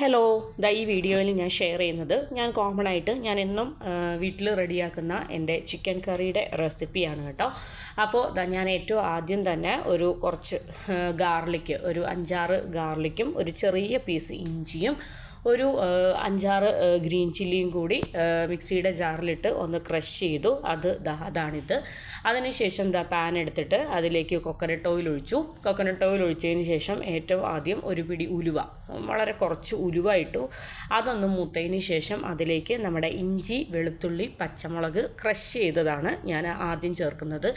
Hello ദാ ഈ വീഡിയോയിൽ ഞാൻ ഷെയർ ചെയ്യുന്നത് ഞാൻ കോമൺ ആയിട്ട് ഞാൻ എന്നും വീട്ടിൽ റെഡിയാക്കുന്ന എന്റെ ചിക്കൻ കറിയുടെ റെസിപ്പിയാണ് കേട്ടോ. അപ്പോൾ ഞാൻ ഏറ്റവും ആദ്യം തന്നെ ഒരു കുറച്ച് ഗാർലിക്ക് ഒരു അഞ്ചാറ് ഗാർലിക്കും ഒരു ചെറിയ പീസ് ഇഞ്ചിയും ഒരു അഞ്ചാറ് ഗ്രീൻ ചില്ലിയും കൂടി മിക്സിയുടെ ജാറിലിട്ട് ഒന്ന് ക്രഷ് ചെയ്തു. അത് അതാണിത്. അതിനുശേഷം ദാ പാൻ എടുത്തിട്ട് അതിലേക്ക് കൊക്കനട്ട് ഓയിൽ ഒഴിച്ചു. കൊക്കനട്ട് ഓയിൽ ഒഴിച്ചതിന് ശേഷം ഏറ്റവും ആദ്യം ഒരു പിടി ഉലുവ. വളരെ കുറച്ച് ഉലുവായിട്ടു. അതൊന്ന് മൂത്തതിന് ശേഷം അതിലേക്ക് നമ്മുടെ ഇഞ്ചി വെളുത്തുള്ളി പച്ചമുളക് ക്രഷ് ചെയ്തതാണ് ഞാൻ ആദ്യം ചേർക്കുന്നത്.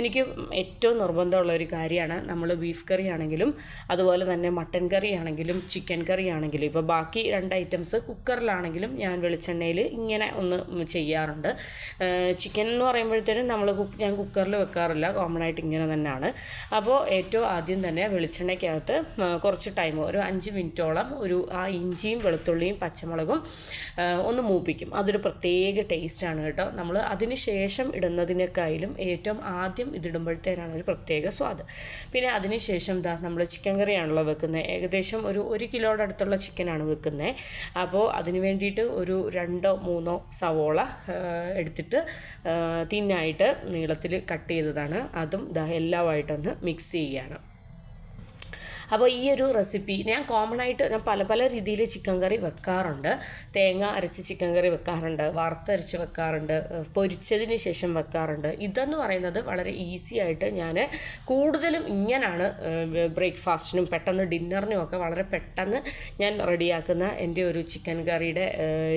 എനിക്ക് ഏറ്റവും നിർബന്ധമുള്ള ഒരു കാര്യമാണ് നമ്മൾ ബീഫ് കറി ആണെങ്കിലും അതുപോലെ തന്നെ മട്ടൻ കറി ആണെങ്കിലും ചിക്കൻ കറി ആണെങ്കിലും ഇപ്പോൾ ബാക്കി രണ്ട് ഐറ്റംസ് കുക്കറിലാണെങ്കിലും ഞാൻ വെളിച്ചെണ്ണയിൽ ഇങ്ങനെ ഒന്ന് ചെയ്യാറുണ്ട്. ചിക്കൻ എന്ന് പറയുമ്പോഴത്തേനും നമ്മൾ കുക്ക് ഞാൻ കുക്കറിൽ വെക്കാറില്ല കോമൺ ആയിട്ട് ഇങ്ങനെ തന്നെയാണ്. അപ്പോൾ ഏറ്റവും ആദ്യം തന്നെ വെളിച്ചെണ്ണയ്ക്കകത്ത് കുറച്ച് ടൈം ഒരു അഞ്ച് മിനിറ്റോളം ഒരു ആ ഇഞ്ചിയും വെളുത്തുള്ളിയും പച്ചമുളകും ഒന്ന് മൂപ്പിക്കും. അതൊരു പ്രത്യേക ടേസ്റ്റാണ് കേട്ടോ. നമ്മൾ അതിന് ശേഷം ഇടുന്നതിനേക്കായാലും ഏറ്റവും ആദ്യം ഇതിടുമ്പോഴത്തേനാണ് ഒരു പ്രത്യേക സ്വാദ്. പിന്നെ അതിന് ശേഷം ദാ നമ്മൾ ചിക്കൻ കറിയാണല്ലോ വെക്കുന്നത് ഏകദേശം ഒരു ഒരു കിലോയുടെ അടുത്തുള്ള ചിക്കനാണ് വെക്കുന്നത് അപ്പോൾ അതിന് വേണ്ടിയിട്ട് ഒരു രണ്ടോ മൂന്നോ സവോള എടുത്തിട്ട് തിന്നായിട്ട് നീളത്തിൽ കട്ട് ചെയ്തതാണ്. അതും ദാ എല്ലാമായിട്ടൊന്ന് മിക്സ് ചെയ്യുകയാണ് അപ്പോൾ ഈ ഒരു റെസിപ്പി ഞാൻ കോമൺ ആയിട്ട് ഞാൻ പല പല രീതിയിൽ ചിക്കൻ കറി വെക്കാറുണ്ട്. തേങ്ങ അരച്ച് ചിക്കൻ കറി വെക്കാറുണ്ട്. വറുത്തരച്ച് വെക്കാറുണ്ട്. പൊരിച്ചതിന് ശേഷം വെക്കാറുണ്ട്. ഇതെന്ന് പറയുന്നത് വളരെ ഈസി ആയിട്ട് ഞാൻ കൂടുതലും ഇങ്ങനെയാണ് ബ്രേക്ക്ഫാസ്റ്റിനും പെട്ടെന്ന് ഡിന്നറിനും ഒക്കെ വളരെ പെട്ടെന്ന് ഞാൻ റെഡിയാക്കുന്ന എന്റെ ഒരു ചിക്കൻ കറിയുടെ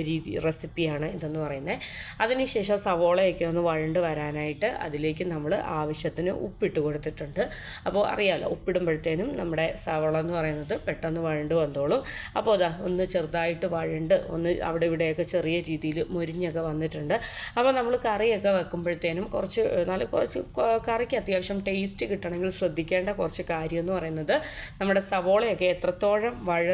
രീതി റെസിപ്പിയാണ് ഇതെന്ന് പറയുന്നത്. അതിനുശേഷം സവോളയൊക്കെ ഒന്ന് വഴണ്ട് വരാനായിട്ട് അതിലേക്ക് നമ്മൾ ആവശ്യത്തിന് ഉപ്പിട്ട് കൊടുത്തിട്ടുണ്ട്. അപ്പോൾ അറിയാമല്ലോ ഉപ്പിടുമ്പോഴത്തേനും നമ്മുടെ സവോള എന്ന് പറയുന്നത് പെട്ടെന്ന് വഴണ്ട് വന്നോളും. അപ്പോൾ അതാ ഒന്ന് ചെറുതായിട്ട് വഴണ്ട് ഒന്ന് അവിടെ ഇവിടെയൊക്കെ ചെറിയ രീതിയിൽ മുരിഞ്ഞൊക്കെ വന്നിട്ടുണ്ട്. അപ്പോൾ നമ്മൾ കറിയൊക്കെ വെക്കുമ്പോഴത്തേനും കുറച്ച് നല്ല കുറച്ച് കറിക്ക് അത്യാവശ്യം ടേസ്റ്റ് കിട്ടണമെങ്കിൽ ശ്രദ്ധിക്കേണ്ട കുറച്ച് കാര്യം എന്ന് പറയുന്നത് നമ്മുടെ സവോളയൊക്കെ എത്രത്തോളം വഴ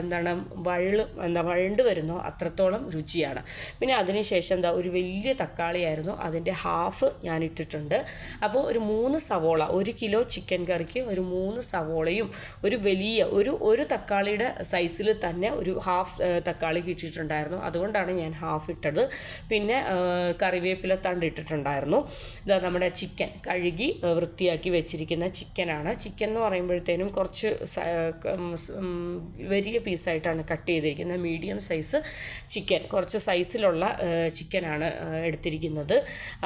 എന്താണ് വഴൾ എന്താ വഴണ്ട് വരുന്നോ അത്രത്തോളം രുചിയാണ്. പിന്നെ അതിനുശേഷം എന്താ ഒരു വലിയ തക്കാളിയായിരുന്നു അതിന്റെ ഹാഫ് ഞാൻ ഇട്ടിട്ടുണ്ട് അപ്പോൾ ഒരു മൂന്ന് സവോള ഒരു കിലോ ചിക്കൻ കറിക്ക് ഒരു മൂന്ന് സവോളയും ഒരു വലിയ ഒരു ഒരു തക്കാളിയുടെ സൈസിൽ തന്നെ ഒരു ഹാഫ് തക്കാളി കിട്ടിയിട്ടുണ്ടായിരുന്നു. അതുകൊണ്ടാണ് ഞാൻ ഹാഫ് ഇട്ടത്. പിന്നെ കറിവേപ്പില തണ്ട് ഇട്ടിട്ടുണ്ടായിരുന്നു. ഇതാ നമ്മുടെ ചിക്കൻ കഴുകി വൃത്തിയാക്കി വെച്ചിരിക്കുന്ന ചിക്കനാണ് ചിക്കൻ എന്ന് പറയുമ്പോഴത്തേനും കുറച്ച് വലിയ പീസായിട്ടാണ് കട്ട് ചെയ്തിരിക്കുന്നത്. മീഡിയം സൈസ് ചിക്കൻ കുറച്ച് സൈസിലുള്ള ചിക്കനാണ് എടുത്തിരിക്കുന്നത്.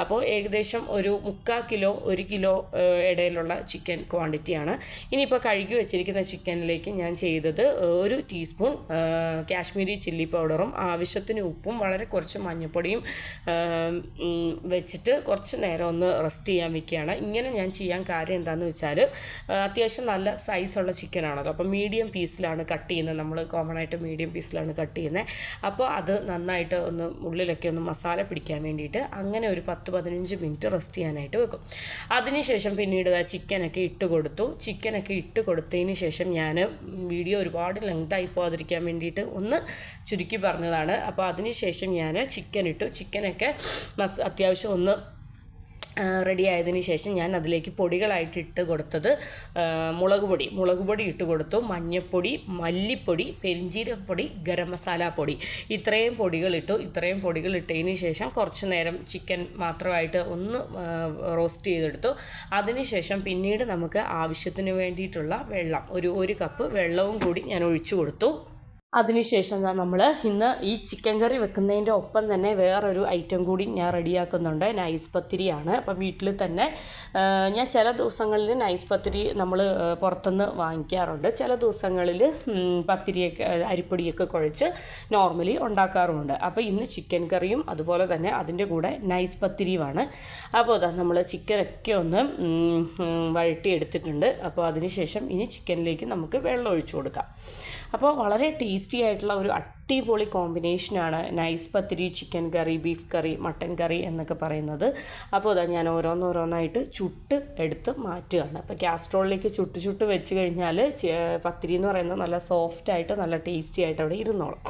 അപ്പോൾ ഏകദേശം ഒരു മുക്കാൽ കിലോ ഒരു കിലോ ഇടയിലുള്ള ചിക്കൻ ക്വാണ്ടിറ്റിയാണ് ഇനിയിപ്പോൾ കഴുകി വെച്ചിരിക്കുന്ന ചിക്കനിലേക്ക് ഞാൻ ചെയ്തത് ഒരു ടീസ്പൂൺ കാശ്മീരി ചില്ലി പൗഡറും ആവശ്യത്തിന് ഉപ്പും വളരെ കുറച്ച് മഞ്ഞൾപ്പൊടിയും വെച്ചിട്ട് കുറച്ച് നേരം ഒന്ന് റെസ്റ്റ് ചെയ്യാൻ വെക്കുകയാണ്. ഇങ്ങനെ ഞാൻ ചെയ്യാൻ കാര്യം എന്താണെന്ന് വെച്ചാൽ അത്യാവശ്യം നല്ല സൈസുള്ള ചിക്കനാണല്ലോ അപ്പോൾ മീഡിയം പീസിലാണ് കട്ട് ചെയ്യുന്നത്. നമ്മൾ കോമൺ ആയിട്ട് മീഡിയം പീസിലാണ് കട്ട് ചെയ്യുന്നത് അപ്പോൾ അത് നന്നായിട്ട് ഒന്ന് ഉള്ളിലൊക്കെ ഒന്ന് മസാല പിടിക്കാൻ വേണ്ടിയിട്ട് അങ്ങനെ ഒരു പത്ത് പതിനഞ്ച് മിനിറ്റ് റെസ്റ്റ് ചെയ്യാനായിട്ട് വെക്കും. അതിനുശേഷം പിന്നീട് ആ ചിക്കനൊക്കെ ഇട്ട് കൊടുത്തു. ചിക്കനൊക്കെ ഇട്ട് കൊടുത്തതിന് ശേഷം ഞാൻ വീഡിയോ ഒരുപാട് ലെങ്തായി പോകാതിരിക്കാൻ വേണ്ടിയിട്ട് ഒന്ന് ചുരുക്കി പറഞ്ഞതാണ്. അപ്പോൾ അതിന് ശേഷം ഞാൻ ചിക്കൻ ഇട്ടു. ചിക്കനൊക്കെ മസ് അത്യാവശ്യം ഒന്ന് റെഡി ആയതിന് ശേഷം ഞാൻ അതിലേക്ക് പൊടികളായിട്ട് ഇട്ട് കൊടുത്തത് മുളക് പൊടി. മുളക് പൊടി ഇട്ട് കൊടുത്തു. മഞ്ഞൾപ്പൊടി മല്ലിപ്പൊടി പെരിഞ്ചീരപ്പൊടി ഗരം മസാല പൊടി. ഇത്രയും പൊടികളിട്ടു ഇത്രയും പൊടികൾ ഇട്ടതിന് ശേഷം കുറച്ച് നേരം ചിക്കൻ മാത്രമായിട്ട് ഒന്ന് റോസ്റ്റ് ചെയ്തെടുത്തു. അതിനുശേഷം പിന്നീട് നമുക്ക് ആവശ്യത്തിന് വേണ്ടിയിട്ടുള്ള വെള്ളം ഒരു ഒരു കപ്പ് വെള്ളവും കൂടി ഞാൻ ഒഴിച്ചു കൊടുത്തു. അതിനുശേഷം നമ്മൾ ഇന്ന് ഈ ചിക്കൻ കറി വെക്കുന്നതിന്റെ ഒപ്പം തന്നെ വേറൊരു ഐറ്റം കൂടി ഞാൻ റെഡിയാക്കുന്നുണ്ട്. നൈസ് പത്തിരിയാണ്. അപ്പോൾ വീട്ടിൽ തന്നെ ഞാൻ ചില ദിവസങ്ങളിൽ നൈസ് പത്തിരി നമ്മൾ പുറത്തുനിന്ന് വാങ്ങിക്കാറുണ്ട്. ചില ദിവസങ്ങളിൽ പത്തിരിയൊക്കെ അരിപ്പൊടിയൊക്കെ കുഴച്ച് നോർമലി ഉണ്ടാക്കാറുമുണ്ട്. അപ്പോൾ ഇന്ന് ചിക്കൻ കറിയും അതുപോലെ തന്നെ അതിന്റെ കൂടെ നൈസ് പത്തിരിയുമാണ്. അപ്പോൾ അതാ നമ്മൾ ചിക്കനൊക്കെ ഒന്ന് വഴറ്റി എടുത്തിട്ടുണ്ട് അപ്പോൾ അതിന് ശേഷം ഇനി ചിക്കനിലേക്ക് നമുക്ക് വെള്ളം ഒഴിച്ചു കൊടുക്കാം. അപ്പോൾ വളരെ ടേസ്റ്റി ആയിട്ടുള്ള ഒരു അടിപൊളി കോമ്പിനേഷനാണ് nice pathiri chicken curry beef curry mutton curry എന്നൊക്കെ പറയുന്നത്. അപ്പോൾ അതാ ഞാൻ ഓരോന്നോരോന്നായിട്ട് ചുട്ട് എടുത്ത് മാറ്റുകയാണ്. അപ്പോൾ കാസ്ട്രോളിലേക്ക് ചുട്ട് ചുട്ട് വെച്ച് കഴിഞ്ഞാൽ പത്തിരി എന്ന് പറയുന്നത് നല്ല സോഫ്റ്റായിട്ട് നല്ല ടേസ്റ്റി ആയിട്ട് അവിടെ ഇരുന്നോളും.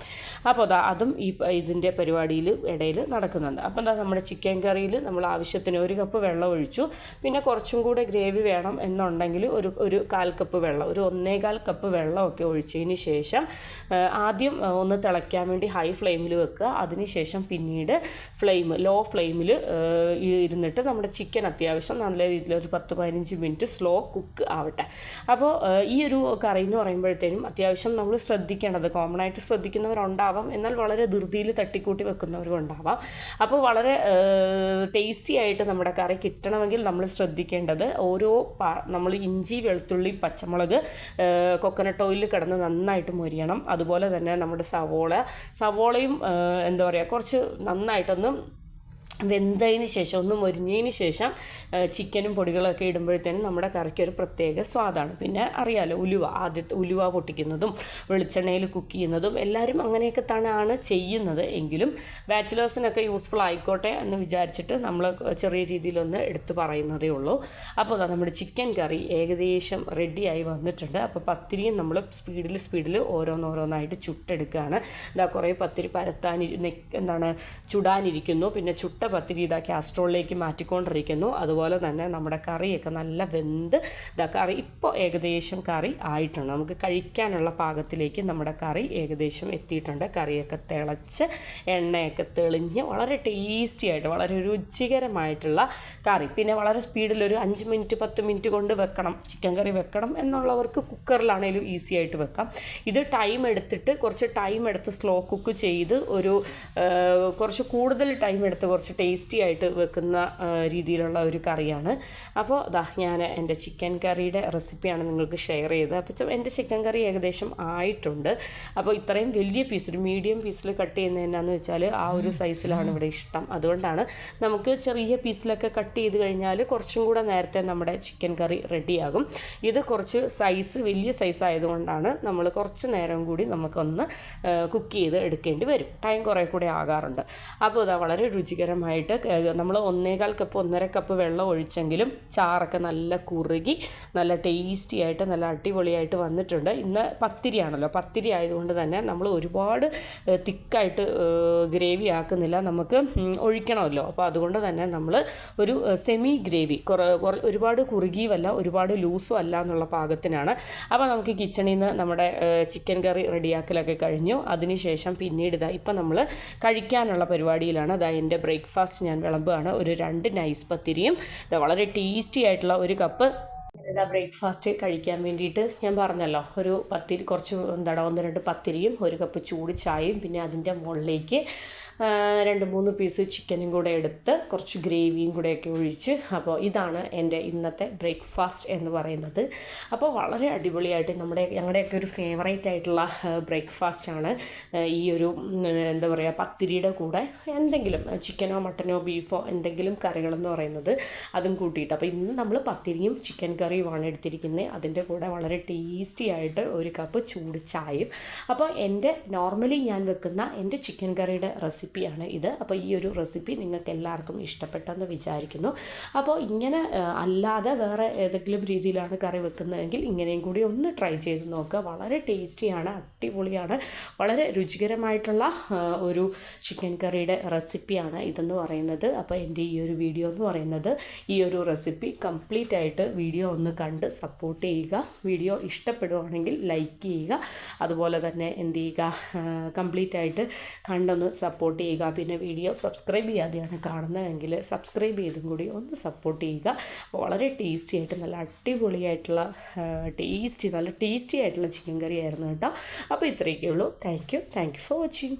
അപ്പോൾ അതാ അതും ഈ ഇതിന്റെ പരിപാടിയിൽ ഇടയിൽ നടക്കുന്നുണ്ട്. അപ്പോൾ എന്താ നമ്മുടെ ചിക്കൻ കറിയിൽ നമ്മൾ ആവശ്യത്തിന് ഒരു കപ്പ് വെള്ളം ഒഴിച്ചു. പിന്നെ കുറച്ചും കൂടെ ഗ്രേവി വേണം എന്നുണ്ടെങ്കിൽ ഒരു ഒരു കാൽ കപ്പ് വെള്ളം ഒരു ഒന്നേകാൽ കപ്പ് വെള്ളമൊക്കെ ഒഴിച്ചതിന് ശേഷം ആദ്യം ഒന്ന് തിളയ്ക്കാൻ വേണ്ടി ഹൈ ഫ്ലെയിമിൽ വെക്കുക. അതിനുശേഷം പിന്നീട് ഫ്ലെയിം ലോ ഫ്ലെയിമിൽ ഇരുന്നിട്ട് നമ്മുടെ ചിക്കൻ അത്യാവശ്യം നല്ല രീതിയിൽ ഒരു പത്ത് പതിനഞ്ച് മിനിറ്റ് സ്ലോ കുക്ക് ആവട്ടെ. അപ്പോൾ ഈ ഒരു കറി എന്ന് പറയുമ്പോഴത്തേനും അത്യാവശ്യം നമ്മൾ ശ്രദ്ധിക്കേണ്ടത് കോമൺ ആയിട്ട് ശ്രദ്ധിക്കുന്നവരുണ്ടാവാം. എന്നാൽ വളരെ ധൃതിയിൽ തട്ടിക്കൂട്ടി വെക്കുന്നവരും ഉണ്ടാവാം അപ്പോൾ വളരെ ടേസ്റ്റി ആയിട്ട് നമ്മുടെ കറി കിട്ടണമെങ്കിൽ നമ്മൾ ശ്രദ്ധിക്കേണ്ടത് ഓരോ നമ്മൾ ഇഞ്ചി വെളുത്തുള്ളി പച്ചമുളക് കൊക്കനട്ട് ഓയിലിൽ കിടന്ന് നന്നായിട്ട് മൊരിയണം. അതുപോലെ തന്നെ നമ്മുടെ സവോള സവോളയും എന്താ പറയുക കുറച്ച് നന്നായിട്ടൊന്ന് വെന്തതിന് ശേഷം ഒന്ന് മൊരിഞ്ഞതിന് ശേഷം ചിക്കനും പൊടികളൊക്കെ ഇടുമ്പോഴത്തേനും നമ്മുടെ കറിക്ക് ഒരു പ്രത്യേക സ്വാദാണ്. പിന്നെ അറിയാലോ ഉലുവ ആദ്യത്തെ ഉലുവ പൊട്ടിക്കുന്നതും വെളിച്ചെണ്ണയിൽ കുക്ക് ചെയ്യുന്നതും എല്ലാവരും അങ്ങനെയൊക്കെ തന്നെയാണ് ചെയ്യുന്നത്. എങ്കിലും ബാച്ചിലേഴ്സിനൊക്കെ യൂസ്ഫുൾ ആയിക്കോട്ടെ എന്ന് വിചാരിച്ചിട്ട് നമ്മൾ ചെറിയ രീതിയിലൊന്ന് എടുത്തു പറയുന്നതേ ഉള്ളൂ. അപ്പോൾ നമ്മുടെ ചിക്കൻ കറി ഏകദേശം റെഡിയായി വന്നിട്ടുണ്ട്. അപ്പോൾ പത്തിരിയും നമ്മൾ സ്പീഡിൽ സ്പീഡിൽ ഓരോന്നോരോന്നായിട്ട് ചുട്ടെടുക്കുകയാണ്. ഇതാ കുറേ പത്തിരി പരത്താൻ എന്താണ് ചുടാനിരിക്കുന്നു. പിന്നെ ചുട്ട പത്തിരി ഇതാ കാസ്ട്രോളിലേക്ക് മാറ്റിക്കൊണ്ടിരിക്കുന്നു. അതുപോലെ തന്നെ നമ്മുടെ കറിയൊക്കെ നല്ല വെന്ത് ഇതാ കറി ഇപ്പോൾ ഏകദേശം കറി ആയിട്ടുണ്ട്. നമുക്ക് കഴിക്കാനുള്ള പാകത്തിലേക്ക് നമ്മുടെ കറി ഏകദേശം എത്തിയിട്ടുണ്ട്. കറിയൊക്കെ തിളച്ച് എണ്ണയൊക്കെ തെളിഞ്ഞ് വളരെ ടേസ്റ്റി ആയിട്ട് വളരെ രുചികരമായിട്ടുള്ള കറി. പിന്നെ വളരെ സ്പീഡിൽ ഒരു അഞ്ച് മിനിറ്റ് പത്ത് മിനിറ്റ് കൊണ്ട് വെക്കണം. ചിക്കൻ കറി വെക്കണം എന്നുള്ളവർക്ക് കുക്കറിലാണെങ്കിലും ഈസി ആയിട്ട് വെക്കാം. ഇത് ടൈം എടുത്തിട്ട് കുറച്ച് ടൈം എടുത്ത് സ്ലോ കുക്ക് ചെയ്ത് ഒരു കുറച്ച് കൂടുതൽ ടൈം എടുത്ത് കുറച്ച് ടേസ്റ്റി ആയിട്ട് വെക്കുന്ന രീതിയിലുള്ള ഒരു കറിയാണ്. അപ്പോൾ ദാ ഞാൻ എന്റെ ചിക്കൻ കറിയുടെ റെസിപ്പിയാണ് നിങ്ങൾക്ക് ഷെയർ ചെയ്തത്. അപ്പോൾ എന്റെ ചിക്കൻ കറി ഏകദേശം ആയിട്ടുണ്ട്. അപ്പോൾ ഇത്രയും വലിയ പീസ് ഒരു മീഡിയം പീസിൽ കട്ട് ചെയ്യുന്നത് എന്നാന്ന് വെച്ചാൽ ആ ഒരു സൈസിലാണ് ഇവിടെ ഇഷ്ടം. അതുകൊണ്ടാണ് നമുക്ക് ചെറിയ പീസിലൊക്കെ കട്ട് ചെയ്ത് കഴിഞ്ഞാൽ കുറച്ചും കൂടെ നേരത്തെ നമ്മുടെ ചിക്കൻ കറി റെഡിയാകും ഇത് കുറച്ച് സൈസ് വലിയ സൈസ് ആയതുകൊണ്ടാണ് നമ്മൾ കുറച്ച് നേരം കൂടി നമുക്കൊന്ന് കുക്ക് ചെയ്ത് എടുക്കേണ്ടി വരും. ടൈം കുറേ കൂടെ ആകാറുണ്ട്. അപ്പോൾ അത് വളരെ രുചികരമായി ആയിട്ട് നമ്മൾ ഒന്നേകാൽ കപ്പ് ഒന്നര കപ്പ് വെള്ളം ഒഴിച്ചെങ്കിലും ചാറൊക്കെ നല്ല കുറുകി നല്ല ടേസ്റ്റി ആയിട്ട് നല്ല അടിപൊളിയായിട്ട് വന്നിട്ടുണ്ട്. ഇന്ന് പത്തിരിയാണല്ലോ. പത്തിരി ആയതുകൊണ്ട് തന്നെ നമ്മൾ ഒരുപാട് തിക്കായിട്ട് ഗ്രേവി ആക്കുന്നില്ല. നമുക്ക് ഒഴിക്കണമല്ലോ. അപ്പോൾ അതുകൊണ്ട് തന്നെ നമ്മൾ ഒരു സെമി ഗ്രേവി ഒരുപാട് കുറുകിയുമല്ല ഒരുപാട് ലൂസും അല്ല എന്നുള്ള പാകത്തിനാണ്. അപ്പോൾ നമുക്ക് കിച്ചണിൽ നിന്ന് നമ്മുടെ ചിക്കൻ കറി റെഡിയാക്കലൊക്കെ കഴിഞ്ഞു. അതിനുശേഷം പിന്നീട് ഇതാ ഇപ്പം നമ്മൾ കഴിക്കാനുള്ള പരിപാടിയിലാണ് അതാ എന്റെ ബ്രേക്ക്ഫാസ്റ്റ് ബ്രേക്ക്ഫാസ്റ്റ് ഞാൻ വിളമ്പുകയാണ്. ഒരു രണ്ട് നൈസ് പത്തിരിയും. വളരെ ടേസ്റ്റി ആയിട്ടുള്ള ഒരു കപ്പ് ഇതാ ബ്രേക്ക്ഫാസ്റ്റ് കഴിക്കാൻ വേണ്ടിയിട്ട് ഞാൻ പറഞ്ഞല്ലോ ഒരു പത്തിരി കുറച്ച് എന്താണ് ഒന്ന് രണ്ട് പത്തിരിയും ഒരു കപ്പ് ചൂട് ചായയും പിന്നെ അതിന്റെ മുകളിലേക്ക് രണ്ട് മൂന്ന് പീസ് ചിക്കനും കൂടെ എടുത്ത് കുറച്ച് ഗ്രേവിയും കൂടെയൊക്കെ ഒഴിച്ച് അപ്പോൾ ഇതാണ് എന്റെ ഇന്നത്തെ ബ്രേക്ക്ഫാസ്റ്റ് എന്ന് പറയുന്നത്. അപ്പോൾ വളരെ അടിപൊളിയായിട്ട് നമ്മുടെ ഞങ്ങളുടെയൊക്കെ ഒരു ഫേവറേറ്റ് ആയിട്ടുള്ള ബ്രേക്ക്ഫാസ്റ്റാണ് ഈ ഒരു എന്താ പറയുക പത്തിരിയുടെ കൂടെ എന്തെങ്കിലും ചിക്കനോ മട്ടനോ ബീഫോ എന്തെങ്കിലും കറികളെന്ന് പറയുന്നത് അതും കൂട്ടിയിട്ട്. അപ്പോൾ ഇന്ന് നമ്മൾ പത്തിരിയും ചിക്കൻ കറിയുമാണ് എടുത്തിരിക്കുന്നത്. അതിന്റെ കൂടെ വളരെ ടേസ്റ്റി ആയിട്ട് ഒരു കപ്പ് ചൂട് ചായയും. അപ്പോൾ എന്റെ നോർമലി ഞാൻ വെക്കുന്ന എന്റെ ചിക്കൻ കറിയുടെ റെസിപ്പിയാണ് ഇത്. അപ്പോൾ ഈ ഒരു റെസിപ്പി നിങ്ങൾക്ക് എല്ലാവർക്കും ഇഷ്ടപ്പെട്ടെന്ന് വിചാരിക്കുന്നു. അപ്പോൾ ഇങ്ങനെ അല്ലാതെ വേറെ ഏതെങ്കിലും രീതിയിലാണ് കറി വെക്കുന്നതെങ്കിൽ ഇങ്ങനെയും കൂടി ഒന്ന് ട്രൈ ചെയ്ത് നോക്കുക. വളരെ ടേസ്റ്റിയാണ് അടിപൊളിയാണ്. വളരെ രുചികരമായിട്ടുള്ള ഒരു ചിക്കൻ കറിയുടെ റെസിപ്പിയാണ് ഇതെന്ന് പറയുന്നത്. അപ്പോൾ എന്റെ ഈ ഒരു വീഡിയോ എന്ന് പറയുന്നത് ഈ ഒരു റെസിപ്പി കംപ്ലീറ്റ് ആയിട്ട് വീഡിയോ ഒന്ന് കണ്ട് സപ്പോർട്ട് ചെയ്യുക. വീഡിയോ ഇഷ്ടപ്പെടുവാണെങ്കിൽ ലൈക്ക് ചെയ്യുക. അതുപോലെ തന്നെ എന്ത് ചെയ്യുക? കംപ്ലീറ്റ് ആയിട്ട് കണ്ടൊന്ന് സപ്പോർട്ട് ചെയ്യുക. പിന്നെ വീഡിയോ സബ്സ്ക്രൈബ് ചെയ്യാതെയാണ് കാണുന്നതെങ്കിൽ സബ്സ്ക്രൈബ് ചെയ്തും കൂടി ഒന്ന് സപ്പോർട്ട് ചെയ്യുക. വളരെ ടേസ്റ്റി ആയിട്ട് നല്ല അടിപൊളിയായിട്ടുള്ള ടേസ്റ്റി നല്ല ടേസ്റ്റി ആയിട്ടുള്ള ചിക്കൻ കറി ആയിരുന്നു കേട്ടോ. അപ്പോൾ ഇത്രയൊക്കെ ഉള്ളൂ. Thank you thank you for watching